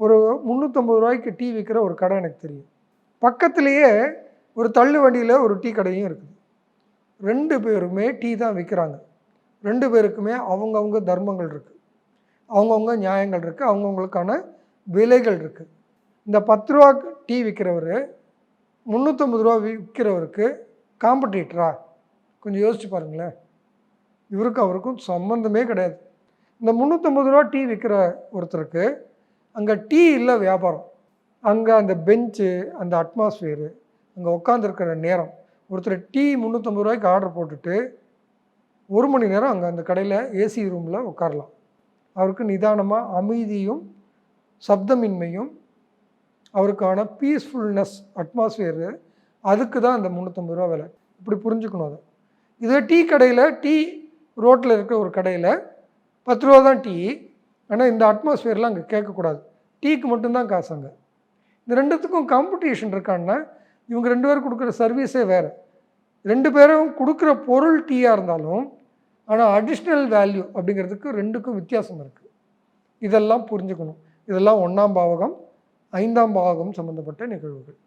ஒரு முந்நூற்றம்பது ரூபாய்க்கு டீ விற்கிற ஒரு கடை எனக்கு தெரியும். பக்கத்துலேயே ஒரு தள்ளு வண்டியில் ஒரு டீ கடையும் இருக்குது. ரெண்டு பேருமே டீ தான் விற்கிறாங்க ரெண்டு பேருக்குமே அவங்கவுங்க தர்மங்கள் இருக்குது அவங்கவுங்க நியாயங்கள் இருக்குது அவங்கவுங்களுக்கான விலைகள் இருக்குது இந்த பத்து ரூபா டீ விற்கிறவர் முந்நூற்றம்பது ரூபா விற்கிறவருக்கு காம்படிட்டரா? கொஞ்சம் யோசிச்சு பாருங்களேன். இவருக்கு அவருக்கும் சம்மந்தமே கிடையாது. இந்த முந்நூற்றம்பது ரூபா டீ விற்கிற ஒருத்தருக்கு அங்கே டீ இல்லை வியாபாரம். அங்கே அந்த பெஞ்சு அந்த அட்மாஸ்ஃபியரு அங்கே உட்காந்துருக்கிற நேரம். ஒருத்தர் டீ முந்நூற்றம்பது ரூபாய்க்கு ஆர்டர் போட்டுட்டு ஒரு மணி நேரம் அங்கே அந்த கடையில் ஏசி ரூமில் உட்காரலாம் அவருக்கு நிதானமாக அமைதியும் சப்தமின்மையும் அவருக்கான பீஸ்ஃபுல்னஸ் அட்மாஸ்ஃபியரு அதுக்கு தான் அந்த முந்நூற்றம்பது ரூபா விலை. இப்படி புரிஞ்சுக்கணும் அதை. இதே டீ கடையில் டீ ரோட்டில் இருக்கிற ஒரு கடையில் பத்து ரூபா தான் டீ. ஆனால் இந்த அட்மாஸ்ஃபியர்லாம் அங்கே கேட்கக்கூடாது. டீக்கு மட்டும்தான் காசு அங்கே. இந்த ரெண்டுத்துக்கும் காம்படிஷன் இருக்கான்னா இவங்க ரெண்டு பேரும் கொடுக்குற சர்வீஸே வேறு. ரெண்டு பேரும் கொடுக்குற பொருள் டீயாக இருந்தாலும் ஆனால் அடிஷ்னல் வேல்யூ அப்படிங்கிறதுக்கு ரெண்டுக்கும் வித்தியாசம் இருக்குது இதெல்லாம் புரிஞ்சுக்கணும். இதெல்லாம் ஒன்றாம் பாவகம் ஐந்தாம் பாவகம் சம்மந்தப்பட்ட நிகழ்வுகள்.